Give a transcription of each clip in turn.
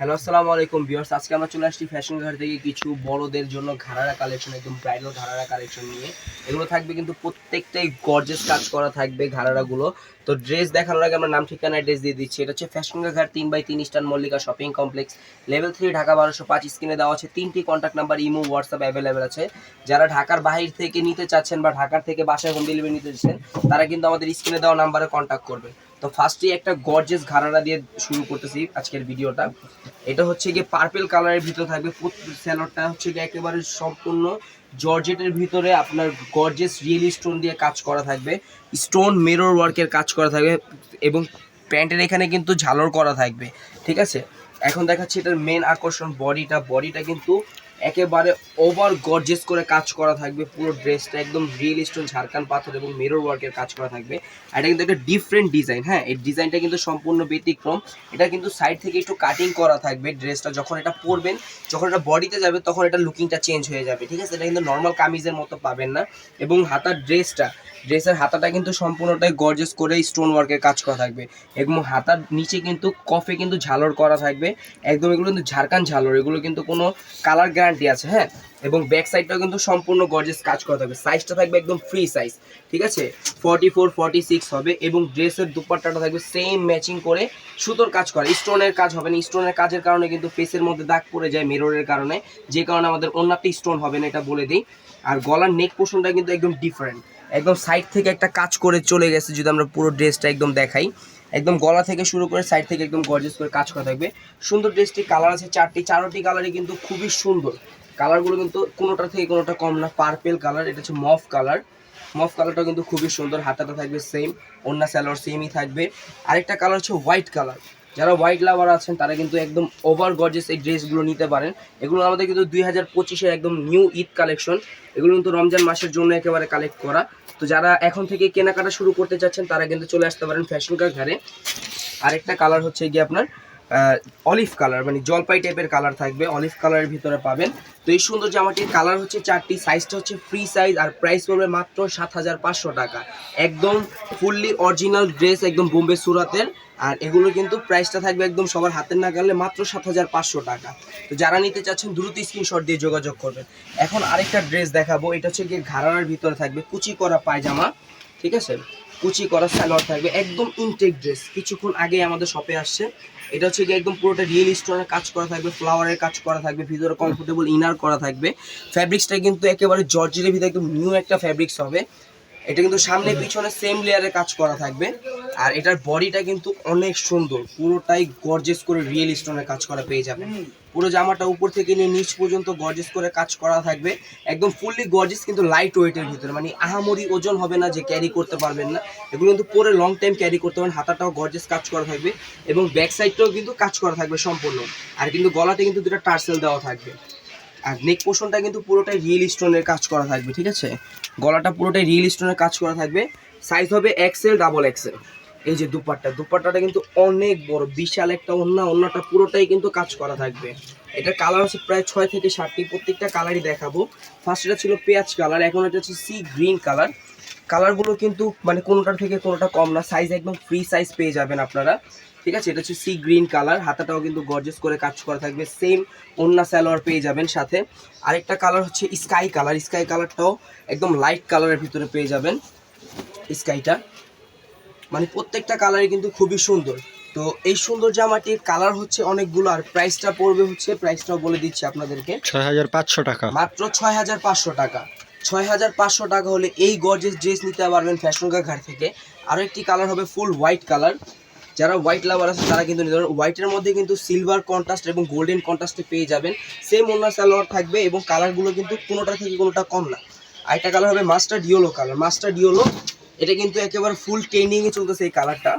Hello আসসালামু আলাইকুম viewers আজকে আমরা চলে আসছি ফ্যাশন ঘাট থেকে কিছু বড়দের জন্য ঘাড়ারা কালেকশন একদম ব্রাইডাল ঘাড়ারা কালেকশন নিয়ে। এগুলো থাকবে কিন্তু প্রত্যেকটাই গর্জেস কাজ করা থাকবে ঘাড়ারাগুলো। তো ড্রেস দেখানোর আগে আমরা নাম, ঠিকানা অ্যাড্রেস দিয়ে দিচ্ছি। এটা হচ্ছে ফ্যাশন ঘাট তিন বাই তিন star Mallika shopping complex level three Dhaka বারোশো পাঁচ স্ক্রিনে দেওয়া আছে। তিনটি contact number Imo WhatsApp available আছে। যারা ঢাকার বাহির থেকে নিতে চাচ্ছেন বা ঢাকার থেকে বাসায় হোম ডেলিভারি নিতে চাচ্ছেন, তারা কিন্তু আমাদের স্ক্রিনে দেওয়া নাম্বারে কন্ট্যাক্ট করবে তো ফার্স্টেই একটা গর্জেস ঘাড়ারা দিয়ে শুরু করতেছি আজকের ভিডিওটা এটা হচ্ছে গিয়ে পার্পেল কালারের ভিতরে থাকবে। স্যালোডটা হচ্ছে গিয়ে একেবারে সম্পূর্ণ জর্জেটের ভিতরে আপনার গর্জেস রিয়েল স্টোন দিয়ে কাজ করা থাকবে। স্টোন মিরর ওয়ার্কের কাজ করা থাকবে এবং প্যান্টের এখানে কিন্তু ঝালর করা থাকবে। ঠিক আছে? এখন দেখাচ্ছি এটার মেন আকর্ষণ বডিটা বডিটা কিন্তু একেবারে ওভার গর্জেস করে কাজ করা থাকবে। পুরো ড্রেসটা একদম রিয়েল স্টোন ঝাড়খান পাথর এবং মিরর ওয়ার্কের কাজ করা থাকবে। এটা কিন্তু একটা ডিফারেন্ট ডিজাইন হ্যাঁ? এই ডিজাইনটা কিন্তু সম্পূর্ণ ব্যতিক্রম। এটা কিন্তু সাইড থেকে একটু কাটিং করা থাকবে ড্রেসটা যখন এটা পরবেন, যখন এটা বডিতে যাবে, তখন এটা লুকিংটা চেঞ্জ হয়ে যাবে, ঠিক আছে? এটা কিন্তু নর্মাল কামিজের মতো পাবেন না। এবং হাতার ড্রেসটা ড্রেসের হাতাটা কিন্তু সম্পূর্ণটাই গর্জেস করে স্টোন ওয়ার্কের কাজ করা থাকবে। এবং হাতার নিচে কিন্তু কফে কিন্তু ঝালর করা থাকবে। একদম এগুলো কিন্তু ঝাড়খান ঝালর, এগুলো কিন্তু কোনো কালার গ্যারান্টি আছে হ্যাঁ? এবং ব্যাক সাইডটাও কিন্তু সম্পূর্ণ গর্জেস কাজ করা থাকবে। সাইজটা থাকবে একদম ফ্রি সাইজ ঠিক আছে? ফর্টি ফোর ফর্টি সিক্স হবে এবং ড্রেসের দুপাট্টাটা থাকবে সেম ম্যাচিং করে সুতোর কাজ করা। স্টোনের কাজ হবে না স্টোনের কাজের কারণে কিন্তু ফেসের মধ্যে দাগ পড়ে যায় মিররের কারণে। যে কারণে আমাদের অন্যটি স্টোন হবে না, এটা বলে দিই। আর গলার নেক পোর্শনটা কিন্তু একদম ডিফারেন্ট একদম সাইড থেকে একটা কাজ করে চলে গেছে, যদি আমরা পুরো ড্রেসটা একদম দেখাই। একদম গলা থেকে শুরু করে সাইড থেকে একদম গর্জেস করে কাজ করা থাকবে। সুন্দর ড্রেসটি কালার আছে চারটি। চারোটি কালারই কিন্তু খুবই সুন্দর। কালারগুলো কিন্তু কোনোটা থেকে কোনোটা কম না। পার্পেল কালার এটা হচ্ছে মফ কালার মফ কালারটা কিন্তু খুবই সুন্দর। হাতাটা থাকবে সেম অন্য স্যালোয়ার সেমই থাকবে। আরেকটা কালার হচ্ছে হোয়াইট কালার যারা হোয়াইট লাভার আছেন, তারা কিন্তু একদম ওভার গর্জেস এই ড্রেসগুলো নিতে পারেন। এগুলো আমাদের কিন্তু দুই হাজার একদম নিউ ঈদ কালেকশন এগুলো কিন্তু রমজান মাসের জন্য একেবারে কালেক্ট করা। তো যারা এখন থেকে কেনাকাটা শুরু করতে চাচ্ছেন, তারা কিন্তু চলে আসতে পারেন ফ্যাশন কার ঘরে আরেকটা কালার হচ্ছে গিয়ে আপনার অলিভ কালার মানে জলপাই টাইপের কালার থাকবে অলিভ কালারের ভিতরে পাবেন। তো এই সুন্দর জামাটির কালার হচ্ছে চারটি সাইজটা হচ্ছে ফ্রি সাইজ আর প্রাইস পড়বে মাত্র সাত হাজার পাঁচশো টাকা। একদম ফুললি অরিজিনাল ড্রেস একদম বোম্বে সুরাতের। আর এগুলো কিন্তু প্রাইসটা থাকবে একদম সবার হাতের নাগালে মাত্র সাত হাজার পাঁচশো টাকা। তো যারা নিতে চাচ্ছেন, দ্রুত স্ক্রিনশট দিয়ে যোগাযোগ করবেন। এখন আরেকটা ড্রেস দেখাবো, এটা হচ্ছে গিয়ে ঘাড়ার ভিতরে থাকবে কুচি করা পায়জামা, ঠিক আছে? কুচি করা সালোয়ার থাকবে, একদম ইনটেক ড্রেস কিছুক্ষণ আগে আমাদের শপে আসছে। এটা হচ্ছে কি একদম পুরোটা রিয়েল স্টোনের কাজ করা থাকবে ফ্লাওয়ারের কাজ করা থাকবে, ভিতরে কমফোর্টেবল ইনার করা থাকবে। ফ্যাব্রিক্সটা কিন্তু একেবারে জর্জের ভিতরে একদম নিউ একটা ফ্যাব্রিক্স হবে। এটা কিন্তু সামনে পিছনে সেম লেয়ারের কাজ করা থাকবে। আর এটার বডিটা কিন্তু অনেক সুন্দর। পুরোটাই গর্জেস করে রিয়েল স্টোনের কাজ করা পেয়ে যাবে পুরো জামাটা উপর থেকে নিয়ে নিচ পর্যন্ত গর্জেস করে কাজ করা থাকবে। একদম ফুললি গর্জেস কিন্তু লাইট ওয়েটের ভিতরে। মানে আহামরি ওজন হবে না যে ক্যারি করতে পারবেন না। এগুলো কিন্তু পরে লং টাইম ক্যারি করতে পারেন হাতাটাও গর্জেস কাজ করা থাকবে এবং ব্যাক সাইডটাও কিন্তু কাজ করা থাকবে সম্পূর্ণ। আর কিন্তু গলাতে কিন্তু দুটো টার্সেল দেওয়া থাকবে। আর নেক পোর্শনটা কিন্তু পুরোটাই রিয়েল স্টোনের কাজ করা থাকবে ঠিক আছে? গলাটা পুরোটাই রিয়েল স্টোনের কাজ করা থাকবে। সাইজ হবে এক্সেল ডাবল এক্সেল এই যে দুপাট্টা, দুপাট্টাটা কিন্তু অনেক বড়, বিশাল একটা অন্য অন্যটা পুরোটাই কিন্তু কাজ করা থাকবে। এটার কালার হচ্ছে প্রায় ছয় থেকে সাতটি, প্রত্যেকটা কালারই দেখাবো। ফার্স্ট এটা ছিল পেঁয়াজ কালার এখন এটা হচ্ছে সি গ্রিন কালার কালারগুলো কিন্তু মানে কোনোটার থেকে কোনোটা কম না সাইজ একদম ফ্রি সাইজ পেয়ে যাবেন আপনারা। ঠিক আছে? এটা হচ্ছে সি গ্রিন কালার হাতাটাও কিন্তু গর্জেস করে কাজ করা থাকবে। সেম ওন্না সালোয়ার পেয়ে যাবেন সাথে। আরেকটা কালার হচ্ছে স্কাই কালার স্কাই কালারটাও একদম লাইট কালারের ভিতরে পেয়ে যাবেন। স্কাইটা মানে প্রত্যেকটা কালারই কিন্তু খুবই সুন্দর। তো এই সুন্দর জামাটির কালার হচ্ছে অনেকগুলো আর প্রাইসটা পড়বে হচ্ছে প্রাইসটাও বলে দিচ্ছি আপনাদেরকে। ছয় হাজার পাঁচশো টাকা। মাত্র ছয় হাজার পাঁচশো টাকা। ছয় হাজার পাঁচশো টাকা হলে এই গর্জেস ড্রেস নিতে পারবেন ফ্যাশনকা ঘাট থেকে। আরও একটি কালার হবে ফুল হোয়াইট কালার যারা হোয়াইট লাভার আছে তারা কিন্তু নিতে পারেন হোয়াইটের মধ্যে কিন্তু সিলভার কন্ট্রাস্ট এবং গোল্ডেন কন্ট্রাস্টে পেয়ে যাবেন। সেম ওনার সালোয়ার থাকবে এবং কালারগুলো কিন্তু কোনোটা থেকে কোনোটা কম না। আরেকটা কালার হবে mustard yellow colour mustard yellow এটা কিন্তু একেবারে ফুল ট্রেন্ডিংয়ে চলতেছে এই কালারটা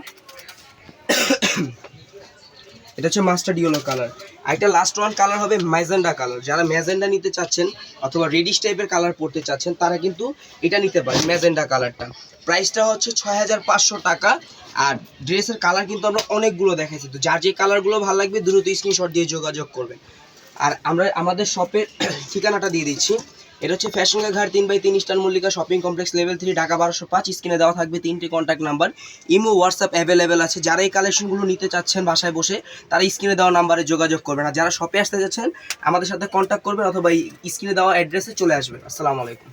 এটা হচ্ছে মাস্টার ইয়েলো কালার আর একটা লাস্ট ওয়ান কালার হবে ম্যাজেন্ডা কালার যারা ম্যাজেন্ডা নিতে চাচ্ছেন অথবা রেডিশ টাইপের কালার পড়তে চাচ্ছেন, তারা কিন্তু এটা নিতে পারেন ম্যাজেন্ডা কালারটা প্রাইসটা হচ্ছে ছয় হাজার পাঁচশো টাকা। আর ড্রেসের কালার কিন্তু আমরা অনেকগুলো দেখাইছি। তো যার যে কালারগুলো ভালো লাগবে, দ্রুত স্ক্রিনশট দিয়ে যোগাযোগ করবেন। আর আমরা আমাদের শপের ঠিকানাটা দিয়ে দিচ্ছি। এটা হচ্ছে ফ্যাশন ঘাট তিন বাই তিন star Mallika shopping complex level three Dhaka বারোশো পাঁচ, স্ক্রিনে দেওয়া থাকবে তিনটি contact number Imo WhatsApp available আছে। যারা এই কালেকশনগুলো নিতে চাচ্ছেন বাসায় বসে, তারা স্ক্রিনে দেওয়া নাম্বারে যোগাযোগ করবেন। আর যারা শপে আসতে যাচ্ছেন আমাদের সাথে কন্ট্যাক্ট করবেন অথবা স্ক্রিনে দেওয়া অ্যাড্রেসে চলে আসবেন। আসসালামু আলাইকুম।